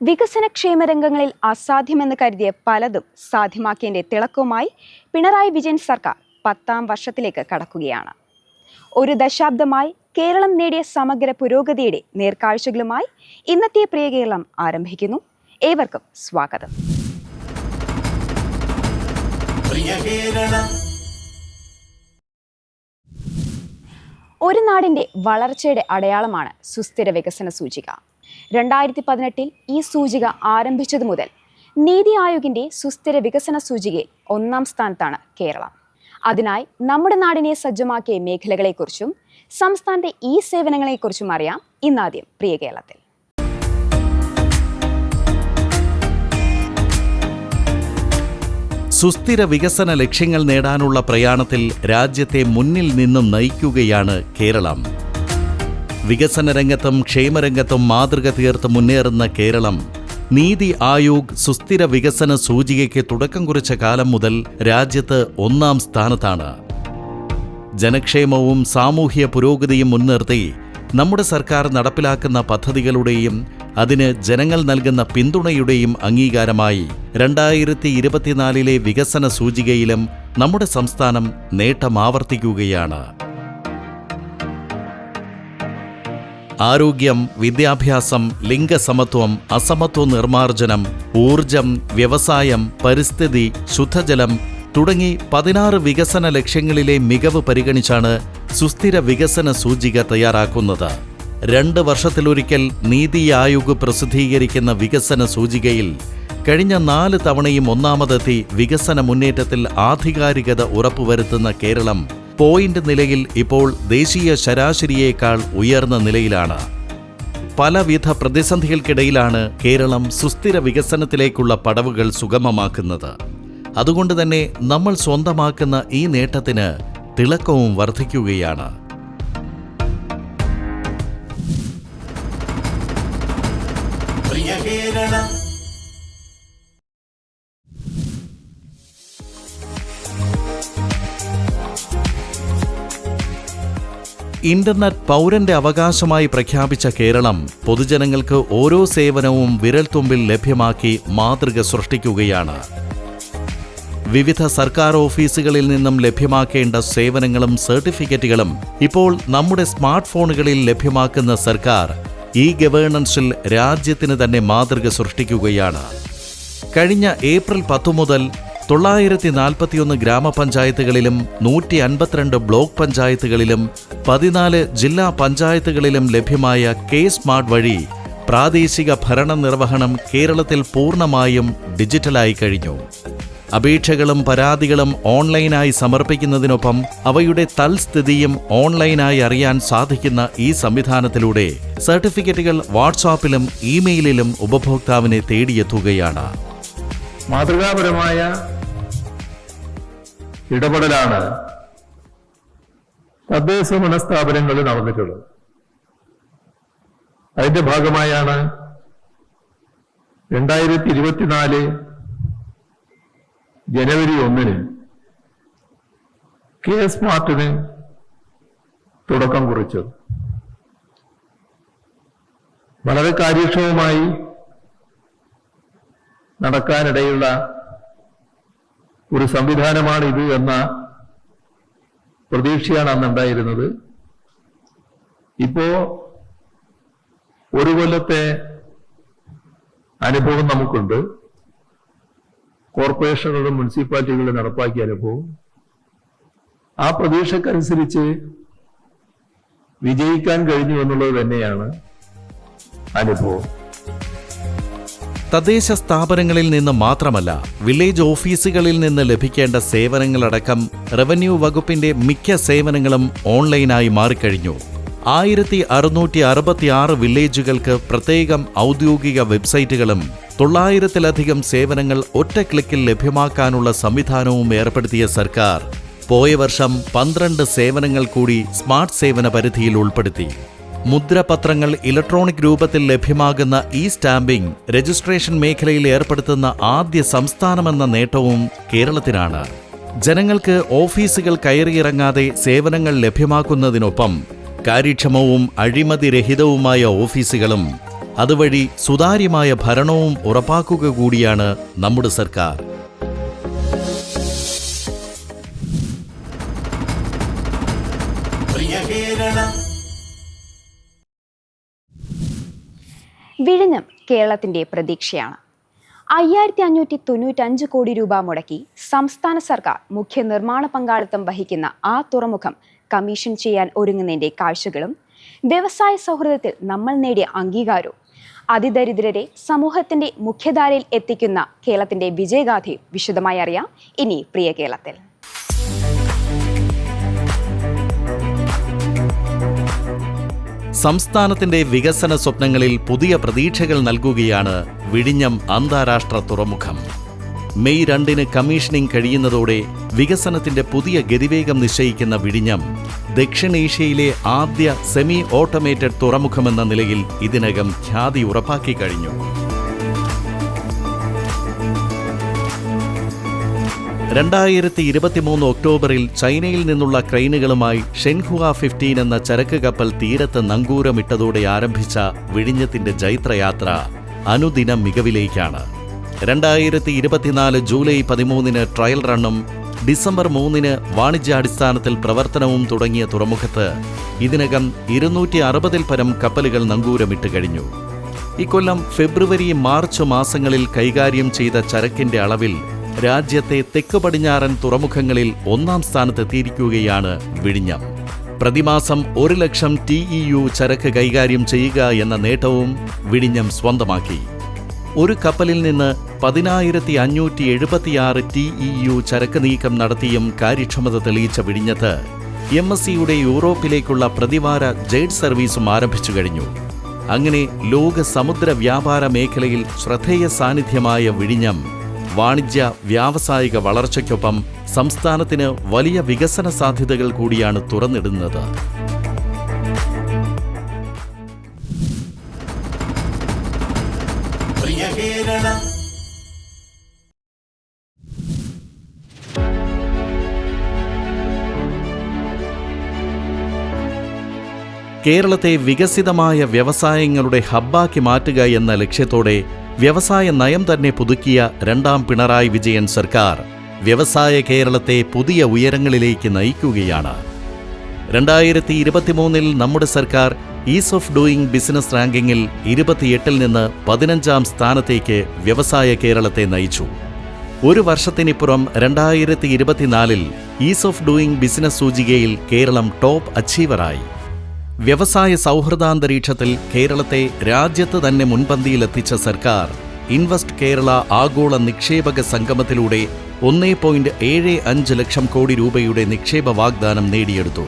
വികസനക്ഷേമ രംഗങ്ങളിൽ അസാധ്യമെന്ന് കരുതിയ പലതും സാധ്യമാക്കിയതിന്റെ തിളക്കവുമായി പിണറായി വിജയൻ സർക്കാർ പത്താം വർഷത്തിലേക്ക് കടക്കുകയാണ്. ഒരു ദശാബ്ദമായി കേരളം നേടിയ സമഗ്ര പുരോഗതിയുടെ നേർക്കാഴ്ചകളുമായി ഇന്നത്തെ പ്രിയ കേരളം ആരംഭിക്കുന്നു. ഏവർക്കും സ്വാഗതം. ഒരു നാടിന്റെ വളർച്ചയുടെ അടയാളമാണ് സുസ്ഥിര വികസന സൂചിക. രണ്ടായിരത്തി പതിനെട്ടിൽ ഈ സൂചിക ആരംഭിച്ചതു മുതൽ നീതി ആയോഗിന്റെ സുസ്ഥിര വികസന സൂചികയിൽ ഒന്നാം സ്ഥാനത്താണ് കേരളം. അതിനായി നമ്മുടെ നാടിനെ സജ്ജമാക്കിയ മേഖലകളെക്കുറിച്ചും സംസ്ഥാനത്തെ ഈ സേവനങ്ങളെക്കുറിച്ചും അറിയാം ഇന്നാദ്യം പ്രിയ കേരളത്തിൽ. സുസ്ഥിര വികസന ലക്ഷ്യങ്ങൾ നേടാനുള്ള പ്രയാണത്തിൽ രാജ്യത്തെ മുന്നിൽ നിന്നും നയിക്കുകയാണ് കേരളം. വികസന രംഗത്തും ക്ഷേമരംഗത്തും മാതൃക തീർത്ത് മുന്നേറുന്ന കേരളം നീതി ആയോഗ് സുസ്ഥിര വികസന സൂചികയ്ക്ക് തുടക്കം കുറിച്ച കാലം മുതൽ രാജ്യത്ത് ഒന്നാം സ്ഥാനത്താണ്. ജനക്ഷേമവും സാമൂഹ്യ പുരോഗതിയും മുൻനിർത്തി നമ്മുടെ സർക്കാർ നടപ്പിലാക്കുന്ന പദ്ധതികളുടെയും അതിന് ജനങ്ങൾ നൽകുന്ന പിന്തുണയുടെയും അംഗീകാരമായി രണ്ടായിരത്തി ഇരുപത്തിനാലിലെ വികസന സൂചികയിലും നമ്മുടെ സംസ്ഥാനം നേട്ടമാവർത്തിക്കുകയാണ്. ആരോഗ്യം വിദ്യാഭ്യാസം ലിംഗസമത്വം അസമത്വ നിർമ്മാർജനം ഊർജം വ്യവസായം പരിസ്ഥിതി ശുദ്ധജലം തുടങ്ങി പതിനാറ് വികസന ലക്ഷ്യങ്ങളിലെ മികവ് പരിഗണിച്ചാണ് സുസ്ഥിര വികസന സൂചിക തയ്യാറാക്കുന്നത്. രണ്ട് വർഷത്തിലൊരിക്കൽ നീതി ആയോഗ് പ്രസിദ്ധീകരിക്കുന്ന വികസന സൂചികയിൽ കഴിഞ്ഞ നാല് തവണയും ഒന്നാമതെത്തി വികസന മുന്നേറ്റത്തിൽ ആധികാരികത ഉറപ്പുവരുത്തുന്ന കേരളം പോയിന്റ് നിലയിൽ ഇപ്പോൾ ദേശീയ ശരാശരിയേക്കാൾ ഉയർന്ന നിലയിലാണ്. പലവിധ പ്രതിസന്ധികൾക്കിടയിലാണ് കേരളം സുസ്ഥിര വികസനത്തിലേക്കുള്ള പടവുകൾ സുഗമമാക്കുന്നത്. അതുകൊണ്ട് തന്നെ നമ്മൾ സ്വന്തമാക്കുന്ന ഈ നേട്ടത്തിന് തിളക്കവും വർദ്ധിക്കുകയാണ്. പ്രിയ കേരളം ഇന്റർനെറ്റ് പൗരന്റെ അവകാശമായി പ്രഖ്യാപിച്ച കേരളം പൊതുജനങ്ങൾക്ക് ഓരോ സേവനവും വിരൽത്തുമ്പിൽ ലഭ്യമാക്കി മാതൃക സൃഷ്ടിക്കുകയാണ്. വിവിധ സർക്കാർ ഓഫീസുകളിൽ നിന്നും ലഭ്യമാക്കേണ്ട സേവനങ്ങളും സർട്ടിഫിക്കറ്റുകളും ഇപ്പോൾ നമ്മുടെ സ്മാർട്ട് ഫോണുകളിൽ ലഭ്യമാക്കുന്ന സർക്കാർ ഇ ഗവേണൻസിൽ രാജ്യത്തിന് തന്നെ മാതൃക സൃഷ്ടിക്കുകയാണ്. കഴിഞ്ഞ ഏപ്രിൽ പത്തു മുതൽ തൊള്ളായിരത്തി നാൽപ്പത്തിയൊന്ന് ഗ്രാമപഞ്ചായത്തുകളിലും നൂറ്റി അൻപത്തിരണ്ട് ബ്ലോക്ക് പഞ്ചായത്തുകളിലും പതിനാല് ജില്ലാ പഞ്ചായത്തുകളിലും ലഭ്യമായ കെ സ്മാർട്ട് വഴി പ്രാദേശിക ഭരണ നിർവഹണം കേരളത്തിൽ പൂർണമായും ഡിജിറ്റലായി കഴിഞ്ഞു. അപേക്ഷകളും പരാതികളും ഓൺലൈനായി സമർപ്പിക്കുന്നതിനൊപ്പം അവയുടെ തൽസ്ഥിതിയും ഓൺലൈനായി അറിയാൻ സാധിക്കുന്ന ഈ സംവിധാനത്തിലൂടെ സർട്ടിഫിക്കറ്റുകൾ വാട്സാപ്പിലും ഇമെയിലിലും ഉപഭോക്താവിനെ തേടിയെത്തുകയാണ്. മാതൃകാപരമായ ഇടപെടലാണ് തദ്ദേശ മനസ്ഥാപനങ്ങളിൽ നടന്നിട്ടുള്ളത്. അതിന്റെ ഭാഗമായാണ് രണ്ടായിരത്തി ഇരുപത്തിനാല് ജനുവരി ഒന്നിന് കെ എസ് മാർട്ടിന് തുടക്കം കുറിച്ചത്. വളരെ കാര്യക്ഷമമായി നടക്കാനിടയുള്ള ഒരു സംവിധാനമാണ് ഇത് എന്ന പ്രതീക്ഷയാണ് അന്നുണ്ടായിരുന്നത് ഇപ്പോ ഒരു കൊല്ലത്തെ അനുഭവം നമുക്കുണ്ട്. കോർപ്പറേഷനുകളും മുനിസിപ്പാലിറ്റികളും നടപ്പാക്കിയ അനുഭവം. ആ പ്രതീക്ഷക്കനുസരിച്ച് വിജയിക്കാൻ കഴിഞ്ഞു എന്നുള്ളത് തന്നെയാണ് അനുഭവം. തദ്ദേശ സ്ഥാപനങ്ങളിൽ നിന്ന് മാത്രമല്ല വില്ലേജ് ഓഫീസുകളിൽ നിന്ന് ലഭിക്കേണ്ട സേവനങ്ങളടക്കം റവന്യൂ വകുപ്പിന്റെ മിക്ക സേവനങ്ങളും ഓൺലൈനായി മാറിക്കഴിഞ്ഞു. ആയിരത്തി അറുന്നൂറ്റി അറുപത്തിയാറ് വില്ലേജുകൾക്ക് പ്രത്യേകം ഔദ്യോഗിക വെബ്സൈറ്റുകളും തൊള്ളായിരത്തിലധികം സേവനങ്ങൾ ഒറ്റ ക്ലിക്കിൽ ലഭ്യമാക്കാനുള്ള സംവിധാനവും ഏർപ്പെടുത്തിയ സർക്കാർ പോയ വർഷം പന്ത്രണ്ട് സേവനങ്ങൾ കൂടി സ്മാർട്ട് സേവന പരിധിയിൽ ഉൾപ്പെടുത്തി. മുദ്രപത്രങ്ങൾ ഇലക്ട്രോണിക് രൂപത്തിൽ ലഭ്യമാകുന്ന ഈ സ്റ്റാമ്പിംഗ് രജിസ്ട്രേഷൻ മേഖലയിൽ ഏർപ്പെടുത്തുന്ന ആദ്യ സംസ്ഥാനമെന്ന നേട്ടവും കേരളത്തിനാണ്. ജനങ്ങൾക്ക് ഓഫീസുകൾ കയറിയിറങ്ങാതെ സേവനങ്ങൾ ലഭ്യമാക്കുന്നതിനൊപ്പം കാര്യക്ഷമവും അഴിമതിരഹിതവുമായ ഓഫീസുകളും അതുവഴി സുതാര്യമായ ഭരണവും ഉറപ്പാക്കുക കൂടിയാണ് നമ്മുടെ സർക്കാർ. കേരളത്തിന്റെ പ്രതീക്ഷയാണ്. അയ്യായിരത്തി അഞ്ഞൂറ്റി തൊണ്ണൂറ്റഞ്ച് കോടി രൂപ മുടക്കി സംസ്ഥാന സർക്കാർ മുഖ്യ നിർമ്മാണ പങ്കാളിത്തം വഹിക്കുന്ന ആ തുറമുഖം കമ്മീഷൻ ചെയ്യാൻ ഒരുങ്ങുന്നതിന്റെ കാഴ്ചകളും വ്യവസായ സൗഹൃദത്തിൽ നമ്മൾ നേടിയ അംഗീകാരവും അതിദരിദ്രരെ സമൂഹത്തിന്റെ മുഖ്യധാരയിൽ എത്തിക്കുന്ന കേരളത്തിന്റെ വിജയഗാഥയും വിശദമായി അറിയാം. ഇനി പ്രിയ കേരളത്തിൽ. സംസ്ഥാനത്തിന്റെ വികസന സ്വപ്നങ്ങളിൽ പുതിയ പ്രതീക്ഷകൾ നൽകുകയാണ് വിഴിഞ്ഞം അന്താരാഷ്ട്ര തുറമുഖം. മെയ് രണ്ടിന് കമ്മീഷനിംഗ് കഴിയുന്നതോടെ വികസനത്തിന്റെ പുതിയ ഗതിവേഗം നിശ്ചയിക്കുന്ന വിഴിഞ്ഞം ദക്ഷിണേഷ്യയിലെ ആദ്യ സെമി ഓട്ടോമേറ്റഡ് തുറമുഖമെന്ന നിലയിൽ ഇതിനകം ഖ്യാതി ഉറപ്പാക്കി കഴിഞ്ഞു. രണ്ടായിരത്തി ഇരുപത്തിമൂന്ന് ഒക്ടോബറിൽ ചൈനയിൽ നിന്നുള്ള ക്രെയിനുകളുമായി ഷെൻഹുവ ഫിഫ്റ്റീൻ എന്ന ചരക്ക് കപ്പൽ തീരത്ത് നങ്കൂരമിട്ടതോടെ ആരംഭിച്ച വിഴിഞ്ഞത്തിന്റെ ജൈത്രയാത്ര അനുദിന മികവിലേക്കാണ്. രണ്ടായിരത്തി ഇരുപത്തിനാല് ജൂലൈ പതിമൂന്നിന് ട്രയൽ റണ്ണും ഡിസംബർ മൂന്നിന് വാണിജ്യാടിസ്ഥാനത്തിൽ പ്രവർത്തനവും തുടങ്ങിയ തുറമുഖത്ത് ഇതിനകം ഇരുന്നൂറ്റി അറുപതിൽ പരം കപ്പലുകൾ നങ്കൂരമിട്ട് കഴിഞ്ഞു. ഇക്കൊല്ലം ഫെബ്രുവരി മാർച്ച് മാസങ്ങളിൽ കൈകാര്യം ചെയ്ത ചരക്കിന്റെ അളവിൽ രാജ്യത്തെ തെക്ക് പടിഞ്ഞാറൻ തുറമുഖങ്ങളിൽ ഒന്നാം സ്ഥാനത്തെത്തിയിരിക്കുകയാണ് വിഴിഞ്ഞം. പ്രതിമാസം ഒരു ലക്ഷം ടി യു ചരക്ക് കൈകാര്യം ചെയ്യുക എന്ന നേട്ടവും വിഴിഞ്ഞം സ്വന്തമാക്കി. ഒരു കപ്പലിൽ നിന്ന് പതിനായിരത്തി അഞ്ഞൂറ്റി എഴുപത്തിയാറ് ടി യു ചരക്ക് നീക്കം നടത്തിയും കാര്യക്ഷമത തെളിയിച്ച വിഴിഞ്ഞത്ത് എം എസ് സിയുടെ യൂറോപ്പിലേക്കുള്ള പ്രതിവാര ജെയ്ഡ് സർവീസും ആരംഭിച്ചു കഴിഞ്ഞു. അങ്ങനെ ലോക സമുദ്ര വ്യാപാര മേഖലയിൽ ശ്രദ്ധേയ സാന്നിധ്യമായ വിഴിഞ്ഞം വാണിജ്യ വ്യാവസായിക വളർച്ചയ്ക്കൊപ്പം സംസ്ഥാനത്തിന് വലിയ വികസന സാധ്യതകൾ കൂടിയാണ് തുറന്നിടുന്നത്. കേരള കേരളത്തെ വികസിതമായ വ്യവസായങ്ങളുടെ ഹബ്ബാക്കി മാറ്റുക എന്ന ലക്ഷ്യത്തോടെ വ്യവസായ നയം തന്നെ പുതുക്കിയ രണ്ടാം പിണറായി വിജയൻ സർക്കാർ വ്യവസായ കേരളത്തെ പുതിയ ഉയരങ്ങളിലേക്ക് നയിക്കുകയാണ്. രണ്ടായിരത്തി ഇരുപത്തിമൂന്നിൽ നമ്മുടെ സർക്കാർ ഈസ് ഓഫ് ഡൂയിങ് ബിസിനസ് റാങ്കിങ്ങിൽ ഇരുപത്തിയെട്ടിൽ നിന്ന് പതിനഞ്ചാം സ്ഥാനത്തേക്ക് വ്യവസായ കേരളത്തെ നയിച്ചു. ഒരു വർഷത്തിനിപ്പുറം രണ്ടായിരത്തി ഇരുപത്തിനാലിൽ ഈസ് ഓഫ് ഡൂയിങ് ബിസിനസ് സൂചികയിൽ കേരളം ടോപ്പ് അച്ചീവറായി. വ്യവസായ സൗഹൃദാന്തരീക്ഷത്തിൽ കേരളത്തെ രാജ്യത്ത് തന്നെ മുൻപന്തിയിലെത്തിച്ച സർക്കാർ ഇൻവെസ്റ്റ് കേരള ആഗോള നിക്ഷേപക സംഗമത്തിലൂടെ ഒന്നേ പോയിന്റ് ഏഴ് അഞ്ച് ലക്ഷം കോടി രൂപയുടെ നിക്ഷേപ വാഗ്ദാനം നേടിയെടുത്തു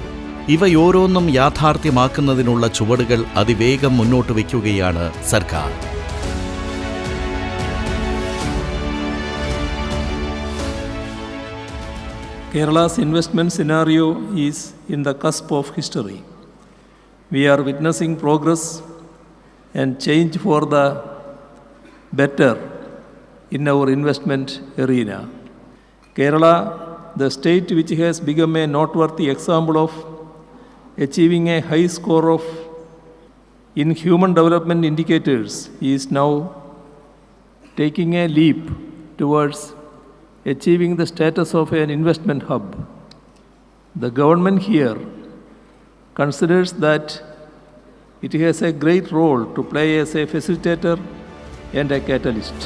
ഇവയോരോന്നും യാഥാർത്ഥ്യമാക്കുന്നതിനുള്ള ചുവടുകൾ അതിവേഗം മുന്നോട്ട് വയ്ക്കുകയാണ് സർക്കാർ Kerala's investment scenario is in the cusp of history. We are witnessing progress and change for the better in our investment arena. Kerala, the state which has become a noteworthy example of achieving a high score of in human development indicators, is now taking a leap towards achieving the status of an investment hub. The government here considers that it has a great role to play as a facilitator and a catalyst.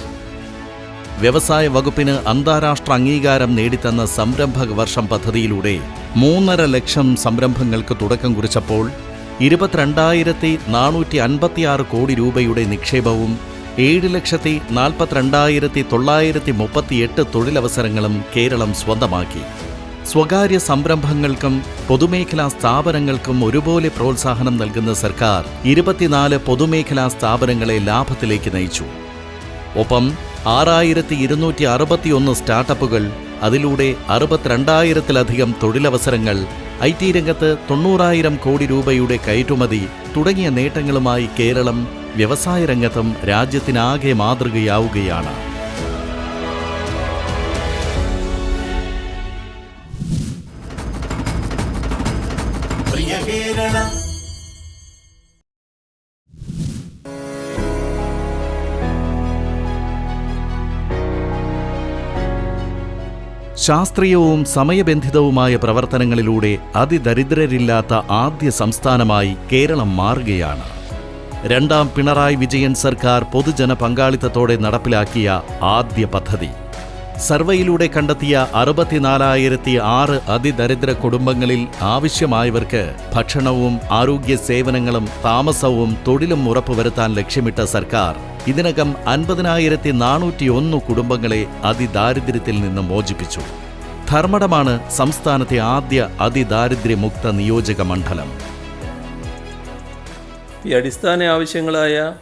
വ്യവസായ വകുപ്പിന് അന്താരാഷ്ട്ര അംഗീകാരം നേടിത്തന്ന സംരംഭക വർഷം പദ്ധതിയിലൂടെ മൂന്നര ലക്ഷം സംരംഭങ്ങൾക്ക് തുടക്കം കുറിച്ചപ്പോൾ ഇരുപത്തിരണ്ടായിരത്തി നാനൂറ്റി അൻപത്തിയാറ് കോടി രൂപയുടെ നിക്ഷേപവും ഏഴ് ലക്ഷത്തി നാൽപ്പത്തിരണ്ടായിരത്തി തൊള്ളായിരത്തി മുപ്പത്തിയെട്ട് തൊഴിലവസരങ്ങളും കേരളം സ്വന്തമാക്കി സ്വകാര്യ സംരംഭങ്ങൾക്കും പൊതുമേഖലാ സ്ഥാപനങ്ങൾക്കും ഒരുപോലെ പ്രോത്സാഹനം നൽകുന്ന സർക്കാർ ഇരുപത്തിനാല് പൊതുമേഖലാ സ്ഥാപനങ്ങളെ ലാഭത്തിലേക്ക് നയിച്ചു. ഒപ്പം ആറായിരത്തി ഇരുന്നൂറ്റി അറുപത്തിയൊന്ന് സ്റ്റാർട്ടപ്പുകൾ അതിലൂടെ അറുപത്തിരണ്ടായിരത്തിലധികം തൊഴിലവസരങ്ങൾ ഐ ടി രംഗത്ത് തൊണ്ണൂറായിരം കോടി രൂപയുടെ കയറ്റുമതി തുടങ്ങിയ നേട്ടങ്ങളുമായി കേരളം വ്യവസായ രംഗത്തും രാജ്യത്തിനാകെ മാതൃകയാവുകയാണ്. ശാസ്ത്രീയവും സമയബന്ധിതവുമായ പ്രവർത്തനങ്ങളിലൂടെ അതിദരിദ്രരില്ലാത്ത ആദ്യ സംസ്ഥാനമായി കേരളം മാറുകയാണ്. രണ്ടാം പിണറായി വിജയൻ സർക്കാർ പൊതുജന പങ്കാളിത്തത്തോടെ നടപ്പിലാക്കിയ ആദ്യ പദ്ധതി. സർവേയിലൂടെ കണ്ടെത്തിയ അറുപത്തിനാലായിരത്തി ആറ് അതിദരിദ്ര കുടുംബങ്ങളിൽ ആവശ്യമായവർക്ക് ഭക്ഷണവും ആരോഗ്യ സേവനങ്ങളും താമസവും തൊഴിലും ഉറപ്പുവരുത്താൻ ലക്ഷ്യമിട്ട സർക്കാർ. ഇതിനകം അൻപതിനായിരത്തി നാനൂറ്റി ഒന്ന് കുടുംബങ്ങളെ അതിദാരിദ്ര്യത്തിൽ നിന്ന് മോചിപ്പിച്ചു. ധർമ്മടമാണ് സംസ്ഥാനത്തെ ആദ്യ അതിദാരിദ്ര്യമുക്ത നിയോജക മണ്ഡലം. ഈ അടിസ്ഥാന ആവശ്യങ്ങളായ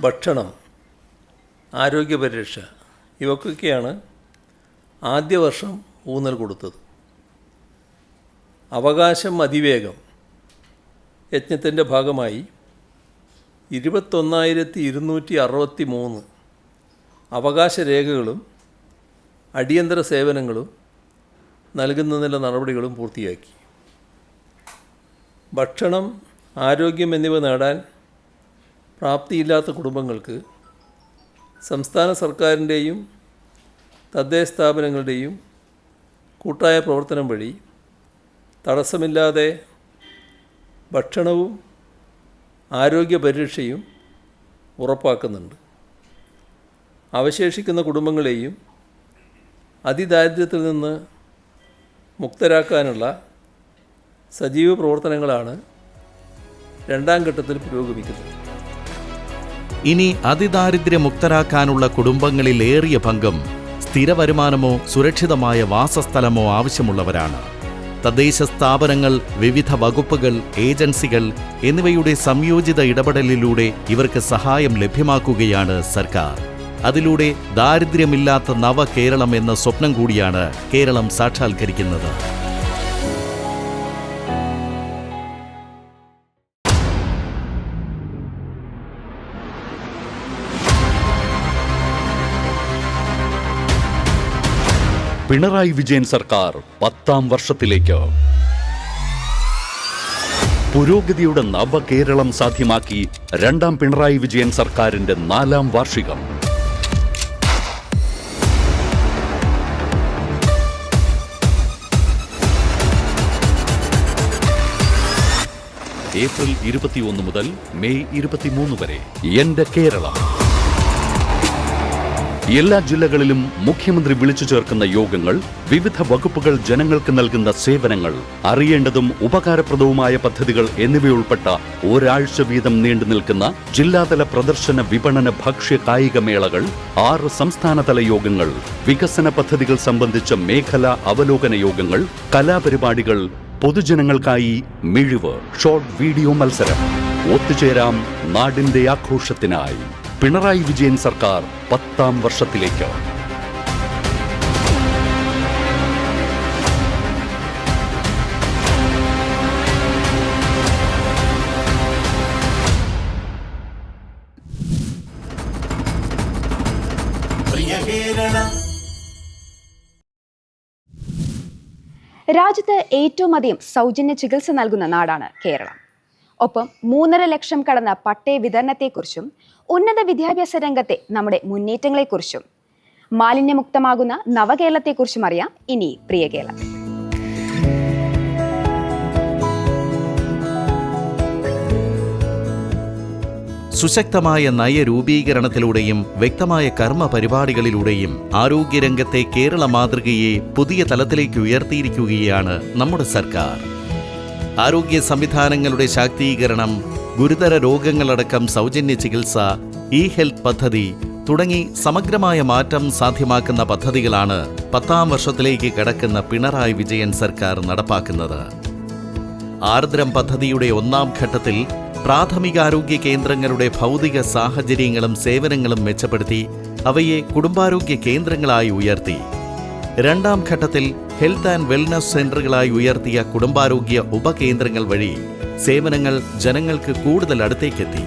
ഭക്ഷണം ആരോഗ്യപരിരക്ഷ ഇവക്കൊക്കെയാണ് ആദ്യ വർഷം ഊന്നൽ കൊടുത്തത്. അവകാശം അതിവേഗം. യജ്ഞത്തിന്റെ ഭാഗമായി ഇരുപത്തൊന്നായിരത്തി ഇരുന്നൂറ്റി അറുപത്തി മൂന്ന് അവകാശ രേഖകളും അടിയന്തര സേവനങ്ങളും നൽകുന്നതിന്റെ നടപടികളും പൂർത്തിയാക്കി. ഭക്ഷണം ആരോഗ്യം എന്നിവ നേടാൻ പ്രാപ്തിയില്ലാത്ത കുടുംബങ്ങൾക്ക് സംസ്ഥാന സർക്കാരിന്റെയും തദ്ദേശ സ്ഥാപനങ്ങളുടെയും കൂട്ടായ പ്രവർത്തനം വഴി തടസ്സമില്ലാതെ ഭക്ഷണവും ആരോഗ്യ പരിരക്ഷയും ഉറപ്പാക്കുന്നുണ്ട്. അവശേഷിക്കുന്ന കുടുംബങ്ങളെയും അതിദാരിദ്ര്യത്തിൽ നിന്ന് മുക്തരാക്കാനുള്ള സജീവ പ്രവർത്തനങ്ങളാണ് രണ്ടാം ഘട്ടത്തിൽ പുരോഗമിക്കുന്നത്. ഇനി അതിദാരിദ്ര്യമുക്തരാക്കാനുള്ള കുടുംബങ്ങളിൽ ഏറിയ പങ്കും സ്ഥിര വരുമാനമോ സുരക്ഷിതമായ വാസസ്ഥലമോ ആവശ്യമുള്ളവരാണ്. തദ്ദേശ സ്ഥാപനങ്ങൾ വിവിധ വകുപ്പുകൾ ഏജൻസികൾ എന്നിവയുടെ സംയോജിത ഇടപെടലിലൂടെ ഇവർക്ക് സഹായം ലഭ്യമാക്കുകയാണ് സർക്കാർ. അതിലൂടെ ദാരിദ്ര്യമില്ലാത്ത നവകേരളം എന്ന സ്വപ്നം കൂടിയാണ് കേരളം സാക്ഷാത്കരിക്കുന്നത്. പിണറായി വിജയൻ സർക്കാർ പത്താം വർഷത്തിലേക്ക്. പുരോഗതിയുടെ നവകേരളം സാധ്യമാക്കി രണ്ടാം പിണറായി വിജയൻ സർക്കാരിന്റെ നാലാം വാർഷികം. ഏപ്രിൽ ഇരുപത്തിയൊന്ന് മുതൽ മെയ് ഇരുപത്തിമൂന്ന് വരെ. എന്റെ കേരളം. എല്ലാ ജില്ലകളിലും മുഖ്യമന്ത്രി വിളിച്ചു ചേർക്കുന്ന യോഗങ്ങൾ വിവിധ വകുപ്പുകൾ ജനങ്ങൾക്ക് നൽകുന്ന സേവനങ്ങൾ അറിയേണ്ടതും ഉപകാരപ്രദവുമായ പദ്ധതികൾ എന്നിവയുൾപ്പെട്ട ഒരാഴ്ച വീതം നീണ്ടു നിൽക്കുന്ന ജില്ലാതല പ്രദർശന വിപണന ഭക്ഷ്യ കായിക മേളകൾ ആറ് സംസ്ഥാനതല യോഗങ്ങൾ വികസന പദ്ധതികൾ സംബന്ധിച്ച മേഖലാ അവലോകന യോഗങ്ങൾ കലാപരിപാടികൾ പൊതുജനങ്ങൾക്കായി മിഴിവ് ഷോർട്ട് വീഡിയോ മത്സരം ഒത്തുചേരാം നാടിന്റെ ആഘോഷത്തിനായി. പിണറായി വിജയൻ സർക്കാർ പത്താം വർഷത്തിലേക്ക്. രാജ്യത്ത് ഏറ്റവും അധികം സൗജന്യ ചികിത്സ നൽകുന്ന നാടാണ് കേരളം. ഒപ്പം മൂന്നര ലക്ഷം കടന്ന പട്ടയ വിതരണത്തെക്കുറിച്ചും ഉന്നത വിദ്യാഭ്യാസ രംഗത്തെ നമ്മുടെ മുന്നേറ്റങ്ങളെക്കുറിച്ചും മാലിന്യമുക്തമാകുന്ന നവകേരളത്തെക്കുറിച്ചും അറിയാം ഇനി പ്രിയ കേരളം സുശക്തമായ നയരൂപീകരണത്തിലൂടെയും വ്യക്തമായ കർമ്മ പരിപാടികളിലൂടെയും ആരോഗ്യരംഗത്തെ കേരള മാതൃകയെ പുതിയ തലത്തിലേക്ക് ഉയർത്തിയിരിക്കുകയാണ് നമ്മുടെ സർക്കാർ. ആരോഗ്യ സംവിധാനങ്ങളുടെ ശാക്തീകരണം ഗുരുതര രോഗങ്ങളടക്കം സൗജന്യ ചികിത്സ ഇ ഹെൽത്ത് പദ്ധതി തുടങ്ങി സമഗ്രമായ മാറ്റം സാധ്യമാക്കുന്ന പദ്ധതികളാണ് പത്താം വർഷത്തിലേക്ക് കടക്കുന്ന പിണറായി വിജയൻ സർക്കാർ നടപ്പാക്കുന്നത്. ആർദ്രം പദ്ധതിയുടെ ഒന്നാം ഘട്ടത്തിൽ പ്രാഥമികാരോഗ്യ കേന്ദ്രങ്ങളുടെ ഭൗതിക സാഹചര്യങ്ങളും സേവനങ്ങളും മെച്ചപ്പെടുത്തി അവയെ കുടുംബാരോഗ്യ കേന്ദ്രങ്ങളായി ഉയർത്തി. രണ്ടാം ഘട്ടത്തിൽ ഹെൽത്ത് ആൻഡ് വെൽനസ് സെന്ററുകളായി ഉയർത്തിയ കുടുംബാരോഗ്യ ഉപകേന്ദ്രങ്ങൾ വഴി സേവനങ്ങൾ ജനങ്ങൾക്ക് കൂടുതൽ അടുത്തേക്കെത്തി.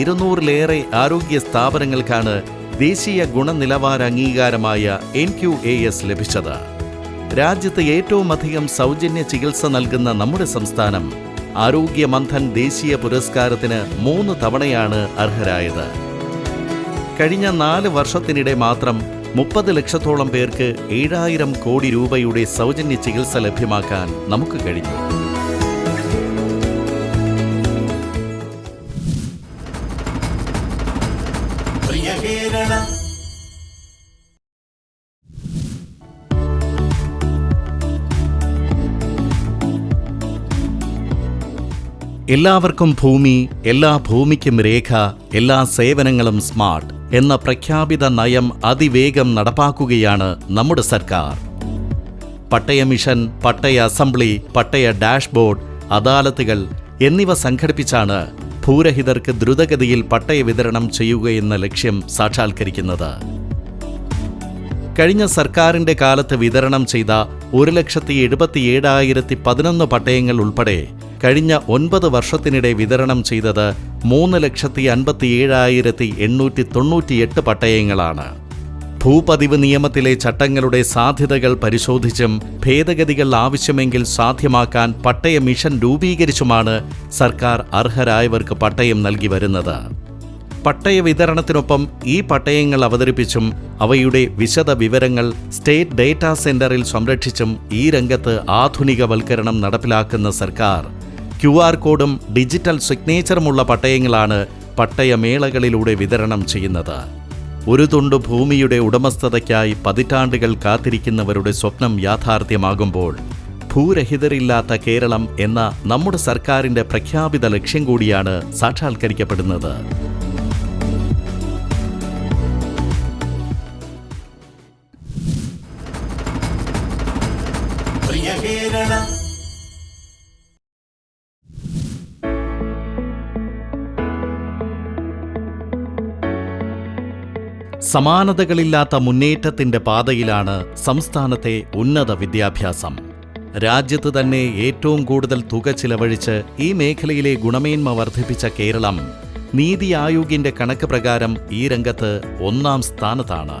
ഇരുന്നൂറിലേറെ ആരോഗ്യ സ്ഥാപനങ്ങൾക്കാണ് ദേശീയ ഗുണനിലവാര അംഗീകാരമായ എൻ ക്യു എ എസ് ലഭിച്ചത്. രാജ്യത്ത് ഏറ്റവുമധികം സൗജന്യ ചികിത്സ നൽകുന്ന നമ്മുടെ സംസ്ഥാനം ആരോഗ്യ മന്ഥൻ ദേശീയ പുരസ്കാരത്തിന് മൂന്ന് തവണയാണ് അർഹരായത്. കഴിഞ്ഞ നാല് വർഷത്തിനിടെ മാത്രം മുപ്പത് ലക്ഷത്തോളം പേർക്ക് ഏഴായിരം കോടി രൂപയുടെ സൗജന്യ ചികിത്സ ലഭ്യമാക്കാൻ നമുക്ക് കഴിഞ്ഞു. എല്ലാവർക്കും ഭൂമി എല്ലാ ഭൂമിക്കും രേഖ എല്ലാ സേവനങ്ങളും സ്മാർട്ട്. എന്ന പ്രഖ്യാപിത നയം അതിവേഗം നടപ്പാക്കുകയാണ് നമ്മുടെ സർക്കാർ. പട്ടയ മിഷൻ പട്ടയ അസംബ്ലി പട്ടയ ഡാഷ്ബോർഡ് അദാലത്തുകൾ എന്നിവ സംഘടിപ്പിച്ചാണ് ഭൂരഹിതർക്ക് ദ്രുതഗതിയിൽ പട്ടയ വിതരണം ചെയ്യുകയെന്ന ലക്ഷ്യം സാക്ഷാത്കരിക്കുന്നത്. കഴിഞ്ഞ സർക്കാരിന്റെ കാലത്ത് വിതരണം ചെയ്ത ഒരു ലക്ഷത്തി എഴുപത്തി ഏഴായിരത്തി പതിനൊന്ന് പട്ടയങ്ങൾ ഉൾപ്പെടെ കഴിഞ്ഞ ഒൻപത് വർഷത്തിനിടെ വിതരണം ചെയ്തത് മൂന്ന് ലക്ഷത്തി അൻപത്തി ഏഴായിരത്തി എണ്ണൂറ്റി തൊണ്ണൂറ്റിയെട്ട് പട്ടയങ്ങളാണ്. ഭൂപതിവ് നിയമത്തിലെ ചട്ടങ്ങളുടെ സാധ്യതകൾ പരിശോധിച്ചും ഭേദഗതികൾ ആവശ്യമെങ്കിൽ സാധ്യമാക്കാൻ പട്ടയ മിഷൻ രൂപീകരിച്ചുമാണ് സർക്കാർ അർഹരായവർക്ക് പട്ടയം നൽകി വരുന്നത്. പട്ടയ വിതരണത്തിനൊപ്പം ഈ പട്ടയങ്ങൾ അവതരിപ്പിച്ചും അവയുടെ വിശദ വിവരങ്ങൾ സ്റ്റേറ്റ് ഡേറ്റാ സെന്ററിൽ സംരക്ഷിച്ചും ഈ രംഗത്ത് ആധുനികവൽക്കരണം നടപ്പിലാക്കുന്ന സർക്കാർ ക്യു ആർ കോഡും ഡിജിറ്റൽ സിഗ്നേച്ചറുമുള്ള പട്ടയങ്ങളാണ് പട്ടയമേളകളിലൂടെ വിതരണം ചെയ്യുന്നത്. ഒരു തുണ്ട് ഭൂമിയുടെ ഉടമസ്ഥതയ്ക്കായി പതിറ്റാണ്ടുകൾ കാത്തിരിക്കുന്നവരുടെ സ്വപ്നം യാഥാർത്ഥ്യമാകുമ്പോൾ ഭൂരഹിതരില്ലാത്ത കേരളം എന്ന നമ്മുടെ സർക്കാരിന്റെ പ്രഖ്യാപിത ലക്ഷ്യം കൂടിയാണ് സാക്ഷാത്കരിക്കപ്പെടുന്നത്. സമാനതകളില്ലാത്ത മുന്നേറ്റത്തിന്റെ പാതയിലാണ് സംസ്ഥാനത്തെ ഉന്നത വിദ്യാഭ്യാസം. രാജ്യത്ത് തന്നെ ഏറ്റവും കൂടുതൽ തുക ചിലവഴിച്ച് ഈ മേഖലയിലെ ഗുണമേന്മ വർദ്ധിപ്പിച്ച കേരളം നീതി ആയോഗിന്റെ കണക്ക് പ്രകാരം ഈ രംഗത്ത് ഒന്നാം സ്ഥാനത്താണ്.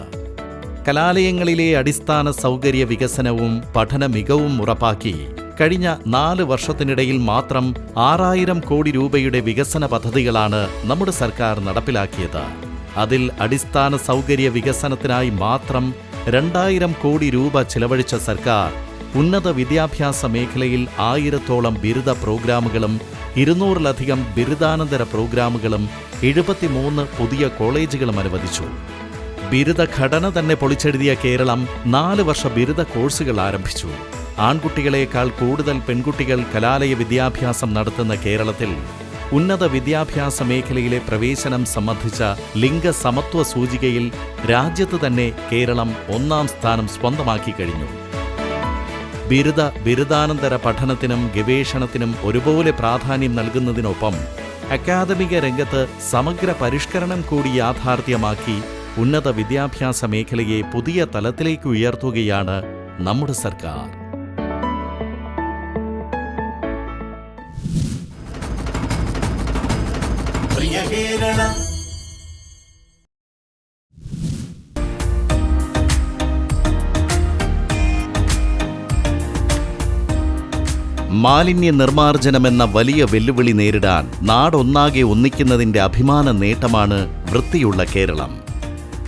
കലാലയങ്ങളിലെ അടിസ്ഥാന സൗകര്യ വികസനവും പഠന മികവും ഉറപ്പാക്കി കഴിഞ്ഞ നാല് വർഷത്തിനിടയിൽ മാത്രം ആറായിരം കോടി രൂപയുടെ വികസന പദ്ധതികളാണ് നമ്മുടെ സർക്കാർ നടപ്പിലാക്കിയത്. അതിൽ അടിസ്ഥാന സൗകര്യ വികസനത്തിനായി മാത്രം രണ്ടായിരം കോടി രൂപ ചിലവഴിച്ച സർക്കാർ ഉന്നത വിദ്യാഭ്യാസ മേഖലയിൽ ആയിരത്തോളം ബിരുദ പ്രോഗ്രാമുകളും ഇരുന്നൂറിലധികം ബിരുദാനന്തര പ്രോഗ്രാമുകളും എഴുപത്തിമൂന്ന് പുതിയ കോളേജുകളും അനുവദിച്ചു. ബിരുദ ഘടന തന്നെ പൊളിച്ചെഴുതിയ കേരളം നാല് വർഷ ബിരുദ കോഴ്സുകൾ ആരംഭിച്ചു. ആൺകുട്ടികളേക്കാൾ കൂടുതൽ പെൺകുട്ടികൾ കലാലയ വിദ്യാഭ്യാസം നടത്തുന്ന കേരളത്തിൽ ഉന്നത വിദ്യാഭ്യാസ മേഖലയിലെ പ്രവേശനം സംബന്ധിച്ച ലിംഗസമത്വ സൂചികയിൽ രാജ്യത്ത് തന്നെ കേരളം ഒന്നാം സ്ഥാനം സ്വന്തമാക്കി കഴിഞ്ഞു. ബിരുദ ബിരുദാനന്തര പഠനത്തിനും ഗവേഷണത്തിനും ഒരുപോലെ പ്രാധാന്യം നൽകുന്നതിനൊപ്പം അക്കാദമിക രംഗത്ത് സമഗ്ര പരിഷ്കരണം കൂടി യാഥാർത്ഥ്യമാക്കി ഉന്നത വിദ്യാഭ്യാസ മേഖലയെ പുതിയ തലത്തിലേക്ക് ഉയർത്തുകയാണ് നമ്മുടെ സർക്കാർ. കേരള മാലിന്യ നിർമ്മാർജനമെന്ന വലിയ വെല്ലുവിളി നേരിടാൻ നാടൊന്നാകെ ഒന്നിക്കുന്നതിന്റെ അഭിമാന നേട്ടമാണ് വൃത്തിയുള്ള കേരളം.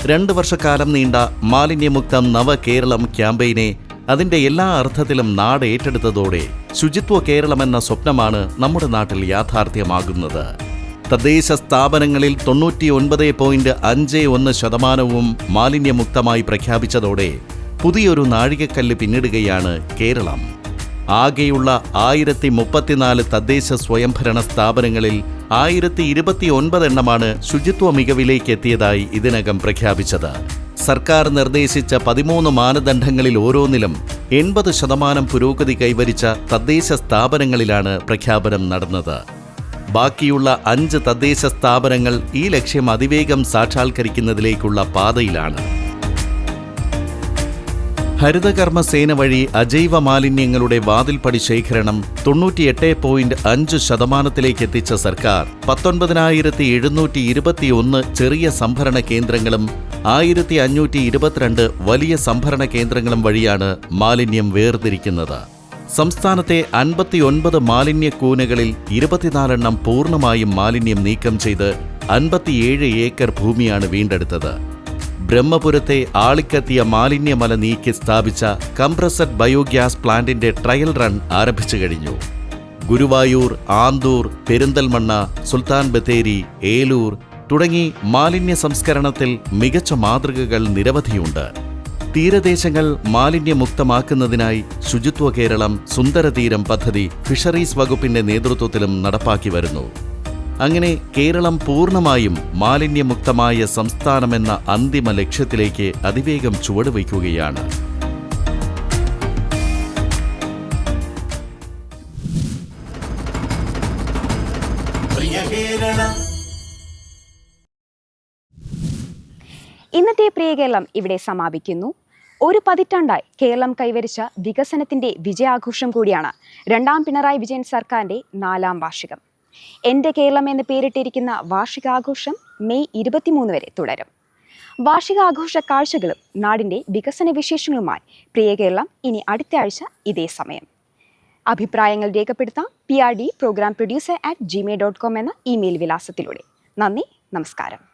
രണ്ട് വർഷക്കാലം നീണ്ട മാലിന്യമുക്തം നവകേരളം ക്യാമ്പയിനെ അതിന്റെ എല്ലാ അർത്ഥത്തിലും നാട് ഏറ്റെടുത്തതോടെ ശുചിത്വ കേരളമെന്ന സ്വപ്നമാണ് നമ്മുടെ നാട്ടിൽ യാഥാർത്ഥ്യമാകുന്നത്. തദ്ദേശ സ്ഥാപനങ്ങളിൽ തൊണ്ണൂറ്റി ഒൻപത് പോയിന്റ് അഞ്ച് ഒന്ന് ശതമാനവും മാലിന്യമുക്തമായി പ്രഖ്യാപിച്ചതോടെ പുതിയൊരു നാഴികക്കല്ല് പിന്നിടുകയാണ് കേരളം. ആകെയുള്ള ആയിരത്തി മുപ്പത്തിനാല് തദ്ദേശ സ്വയംഭരണ സ്ഥാപനങ്ങളിൽ ആയിരത്തി ഇരുപത്തി ഒൻപത് എണ്ണമാണ് ശുചിത്വ മികവിലേക്ക് എത്തിയതായി ഇതിനകം പ്രഖ്യാപിച്ചത്. സർക്കാർ നിർദ്ദേശിച്ച പതിമൂന്ന് മാനദണ്ഡങ്ങളിൽ ഓരോന്നിലും എൺപത് ശതമാനം പുരോഗതി കൈവരിച്ച തദ്ദേശ സ്ഥാപനങ്ങളിലാണ് പ്രഖ്യാപനം നടന്നത്. ബാക്കിയുള്ള അഞ്ച് തദ്ദേശ സ്ഥാപനങ്ങൾ ഈ ലക്ഷ്യം അതിവേഗം സാക്ഷാത്കരിക്കുന്നതിലേക്കുള്ള പാതയിലാണ്. ഹരിതകർമ്മ സേന വഴി അജൈവ മാലിന്യങ്ങളുടെ വാതിൽപ്പടി ശേഖരണം തൊണ്ണൂറ്റിയെട്ട് പോയിന്റ് അഞ്ച് ശതമാനത്തിലേക്ക് എത്തിച്ച സർക്കാർ പത്തൊൻപതിനായിരത്തി എഴുന്നൂറ്റി ഇരുപത്തിയൊന്ന് ചെറിയ സംഭരണ കേന്ദ്രങ്ങളും ആയിരത്തി അഞ്ഞൂറ്റി ഇരുപത്തിരണ്ട് വലിയ സംഭരണ കേന്ദ്രങ്ങളും വഴിയാണ് മാലിന്യം വേർതിരിക്കുന്നത്. സംസ്ഥാനത്തെ അൻപത്തിയൊൻപത് മാലിന്യ കൂനകളിൽ ഇരുപത്തിനാലെണ്ണം പൂർണമായും മാലിന്യം നീക്കം ചെയ്ത് അൻപത്തിയേഴ് ഏക്കർ ഭൂമിയാണ് വീണ്ടെടുത്തത്. ബ്രഹ്മപുരത്തെ ആളിക്കത്തിയ മാലിന്യമല നീക്കി സ്ഥാപിച്ച കംപ്രസഡ് ബയോഗ്യാസ് പ്ലാന്റിന്റെ ട്രയൽ റൺ ആരംഭിച്ചു കഴിഞ്ഞു. ഗുരുവായൂർ ആന്തൂർ പെരിന്തൽമണ്ണ സുൽത്താൻ ബത്തേരി ഏലൂർ തുടങ്ങി മാലിന്യ സംസ്കരണത്തിൽ മികച്ച മാതൃകകൾ നിരവധിയുണ്ട്. തീരദേശങ്ങൾ മാലിന്യമുക്തമാക്കുന്നതിനായി ശുചിത്വ കേരളം സുന്ദരതീരം പദ്ധതി ഫിഷറീസ് വകുപ്പിന്റെ നേതൃത്വത്തിലും നടപ്പാക്കി വരുന്നു. അങ്ങനെ കേരളം പൂർണമായും മാലിന്യമുക്തമായ സംസ്ഥാനമെന്ന അന്തിമ ലക്ഷ്യത്തിലേക്ക് അതിവേഗം ചുവടുവയ്ക്കുകയാണ്. ഇന്നത്തെ പ്രിയ കേരളം ഇവിടെ സമാപിക്കുന്നു. ഒരു പതിറ്റാണ്ടായി കേരളം കൈവരിച്ച വികസനത്തിന്റെ വിജയാഘോഷം കൂടിയാണ് രണ്ടാം പിണറായി വിജയൻ സർക്കാരിന്റെ നാലാം വാർഷികം. എന്റെ കേരളം എന്ന് പേരിട്ടിരിക്കുന്ന വാർഷികാഘോഷം മെയ് ഇരുപത്തിമൂന്ന് വരെ തുടരും. വാർഷികാഘോഷ കാഴ്ചകളും നാടിന്റെ വികസന വിശേഷങ്ങളുമായി പ്രിയ കേരളം ഇനി അടുത്ത ആഴ്ച ഇതേ സമയം. അഭിപ്രായങ്ങൾ രേഖപ്പെടുത്താം P R D programme producer at Gmail dot com email email വിലാസത്തിലൂടെ. നന്ദി നമസ്കാരം.